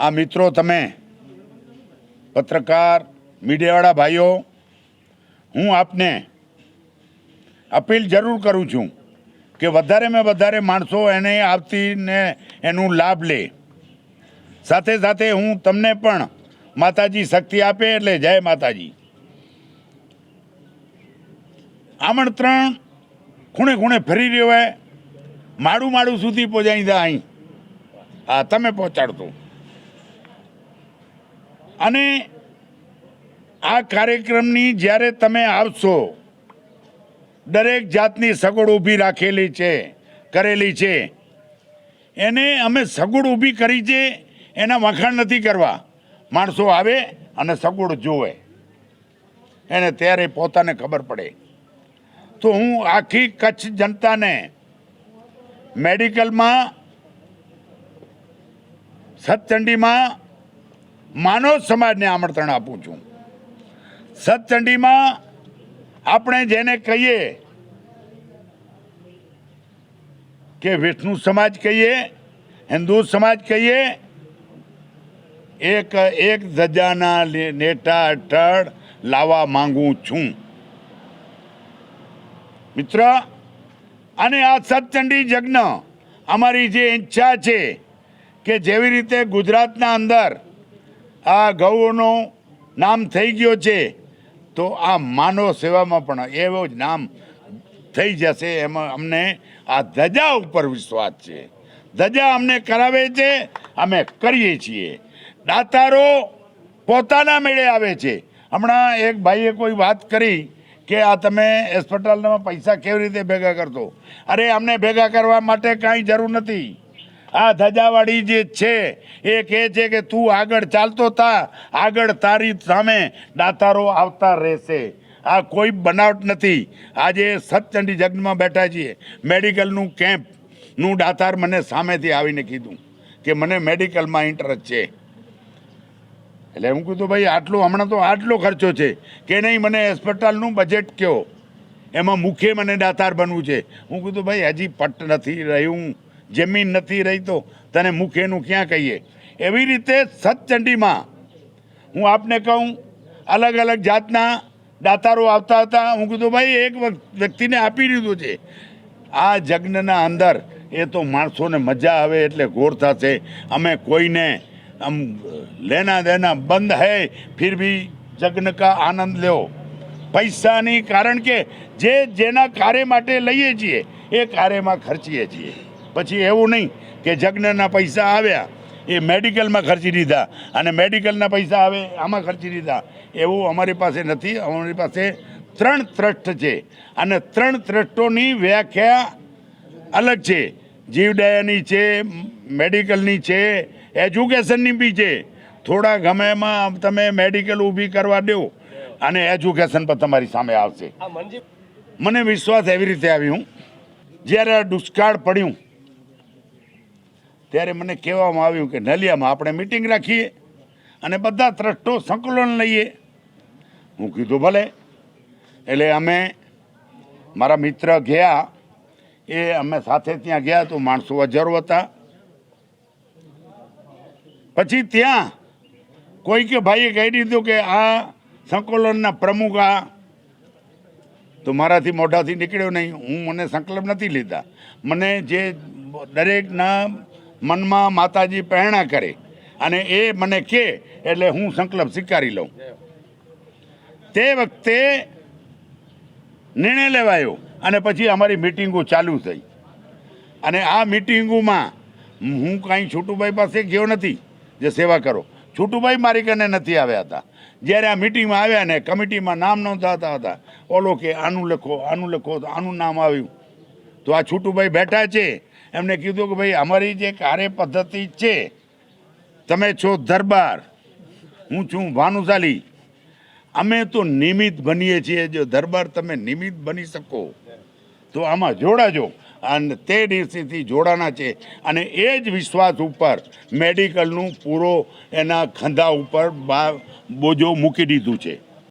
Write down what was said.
આ મિત્રો તમે, પત્રકાર, મીડિયાવાળા ભાઈઓ, હું આપને અપીલ જરૂર કરું છું કે વધારેમાં વધારે માણસો એને આવતીને એનું લાભ લે. સાથે સાથે હું તમને પણ માતાજી શક્તિ આપે એટલે જય માતાજી. આમંત્રણ ખૂણે ખૂણે ફરી રહ્યો હોય માળું માળું સુધી પહોંચાડી દા અહીં. હા, તમે પહોંચાડતો અને આ કાર્યક્રમની જ્યારે તમે આવશો, દરેક જાતની સગવડ ઊભી રાખેલી છે, કરેલી છે. એને અમે સગવડ ઊભી કરી છે, એના વખાણ નથી કરવા. માણસો આવે અને સગવડ જોવે એને ત્યારે પોતાને ખબર પડે. તો હું આખી કચ્છ જનતાને મેડિકલમાં, સતચંડીમાં માનવ સમાજને આમંત્રણ આપું છું. સતચંડીમાં આપણે જેને કહીએ કે વિષ્ણુ સમાજ કહીએ, હિન્દુ સમાજ કહીએ, એક એક ધજાના નેટા અઠળ લાવવા માંગુ છું. મિત્ર, અને આ સતચંડી યજ્ઞ અમારી જે ઈચ્છા છે કે જેવી રીતે ગુજરાતના અંદર આ ગૌનું નામ થઈ ગયો છે, તો આ માનવ સેવામાં પણ એવો જ નામ થઈ જશે એમાં અમને આ ધજા ઉપર વિશ્વાસ છે. ધજા અમને કરાવે છે, અમે કરીએ છીએ. દાતારો પોતાના મેળે આવે છે. હમણાં એક ભાઈએ કોઈ વાત કરી કે આ તમે હોસ્પિટલમાં પૈસા કેવી રીતે ભેગા કરતો અરે, અમને ભેગા કરવા માટે કાંઈ જરૂર નથી. આ ધજાવાળી જે છે, એ કહે છે કે તું આગળ ચાલતો થા, આગળ તારી સામે દાતારો આવતા રહેશે. આ કોઈ બનાવટ નથી. આજે સતચંડી જગ્નમાં બેઠા છીએ. મેડિકલનું કેમ્પનું દાતાર મને સામેથી આવીને કીધું કે મને મેડિકલમાં ઇન્ટરેસ્ટ છે. એટલે હું કીધું, ભાઈ, આટલું હમણાં તો આટલો ખર્ચો છે. કે નહીં મને હોસ્પિટલનું બજેટ કયો? એમાં મુખ્ય મને દાતાર બનવું છે. હું કીધું, ભાઈ, હજી પટ નથી રહ્યું. જમીન નથી રહી તો તને મુખેનું ક્યાં કહીએ? એવી રીતે સતચંડીમાં હું આપને કહું, અલગ અલગ જાતના દાતારો આવતા હતા. હું કીધું, ભાઈ, એક વ્યક્તિને આપી દીધું છે. આ જગ્નના અંદર એ તો માણસોને મજા આવે એટલે ઘોર થશે. અમે કોઈને આમ લેના દેના બંધ હૈ, ફિર ભી જગ્ન કા આનંદ લેવો પૈસાની કારણ કે જે જેના કાર્ય માટે લઈએ છીએ, એ કાર્યમાં ખર્ચીએ છીએ. પછી એવું નહીં કે જગ્નના પૈસા આવ્યા એ મેડિકલમાં ખર્ચી દીધા. અને મેડિકલના પૈસા આવે આમાં ખર્ચી દીધા. એવું અમારી પાસે નથી અમારી પાસે ત્રણ ત્રષ્ટ છે. અને ત્રણ ત્રષ્ટોની વ્યાખ્યા અલગ છે. જીવદયાની છે મેડિકલની છે એજ્યુકેશનની બી છે. થોડા ગમે એમાં તમે મેડિકલ ઊભી કરવા દો અને એજ્યુકેશન પર તમારી સામે આવશે. મને વિશ્વાસ એવી રીતે આવ્યું જ્યારે આ દુષ્કાળ પડ્યું ત્યારે મને કહેવામાં આવ્યું કે, નલિયામાં આપણે મિટિંગ રાખીએ અને બધા ટ્રસ્ટો સંકલન લઈએ. હું કીધું, ભલે. એટલે અમે, મારા મિત્ર ગયા. એ અમે સાથે ત્યાં ગયા તો માણસો હજારો હતા. પછી ત્યાં કોઈ કે ભાઈએ કહી દીધું કે, આ સંકલનના પ્રમુખ આ. તો મારાથી મોઢાથી નીકળ્યો નહીં. હું મને સંકલ્પ નથી લીધા. મને જે દરેકના મનમાં માતાજી પ્રેરણા કરે અને એ મને કહે એટલે હું સંકલ્પ સ્વીકારી લઉં. તે વખતે નિર્ણય લેવાયો અને પછી અમારી મિટિંગો ચાલુ થઈ. અને આ મિટિંગોમાં હું કાંઈ છોટુભાઈ પાસે ગયો નથી, જે સેવા કરો. છોટુભાઈ મારી કને નથી આવ્યા હતા. જ્યારે આ મિટિંગમાં આવ્યા ને કમિટીમાં નામ નોંધાતા હતા, ઓલો કે આનું લખો આનું લખો, તો આનું નામ આવ્યું. તો આ છોટુભાઈ બેઠા છે એમને કીધું કે ભાઈ, અમારી જે કાર્ય પદ્ધતિ છે, તમે છો દરબાર, હું છું ભાનુશાલી. અમે તો નિમિત્ત બનીએ છીએ, જો દરબાર તમે નિમિત્ત બની શકો, તો આમાં જોડાજો અને તે દિવસેથી જોડાના છે. અને એ જ વિશ્વાસ ઉપર મેડિકલનું પૂરો એના ખંધા ઉપર બોજો મૂકી દીધું છે.